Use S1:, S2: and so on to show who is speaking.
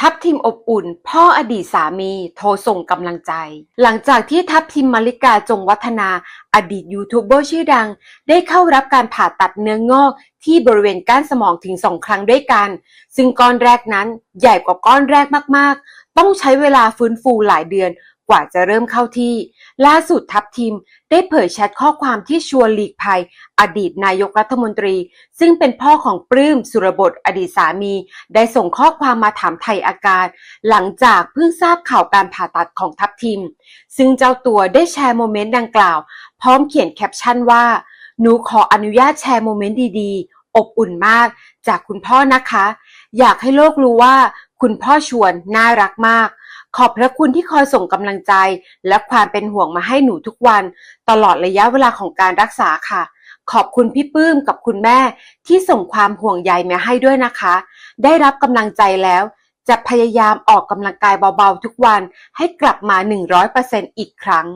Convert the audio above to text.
S1: ทัพทีมอบอุ่น พ่ออดีตสามีโทรส่งกำลังใจ หลังจากที่ทัพทีมมาริกาจงวัฒนาอดีตยูทูบเบอร์ชื่อดัง ได้เข้ารับการผ่าตัดเนื้องอกที่บริเวณก้านสมองถึงสองครั้งด้วยกัน ซึ่งก้อนแรกนั้นใหญ่กว่าก้อนแรกมากๆ ต้องใช้เวลาฟื้นฟูหลายเดือน กว่าจะเริ่มเข้าที่ ล่าสุดทัพทีมได้เผยแชทข้อความที่ชวนหลีกภัย อดีตนายกรัฐมนตรี ซึ่งเป็นพ่อของปลื้มสุรบดอดีตสามี ได้ส่งข้อความมาถามไทยอาการ หลังจากเพิ่งทราบข่าวการผ่าตัดของทัพทีม ซึ่งเจ้าตัวได้แชร์โมเมนต์ดังกล่าว พร้อมเขียนแคปชั่นว่า หนูขออนุญาตแชร์โมเมนต์ดีๆ อบอุ่นมาก จากคุณพ่อนะคะ อยากให้โลกรู้ว่า คุณพ่อชวนน่ารักมาก ขอบพระคุณที่คอยส่งกำลังใจ และความเป็นห่วงมาให้หนูทุกวัน ตลอดระยะเวลาของการรักษาค่ะ ขอบคุณพี่ปื้มกับคุณแม่ที่ส่งความห่วงใยมาให้ด้วยนะคะ ได้รับกำลังใจแล้ว จะพยายามออกกำลังกายเบาๆทุกวันให้กลับมา 100%อีกครั้ง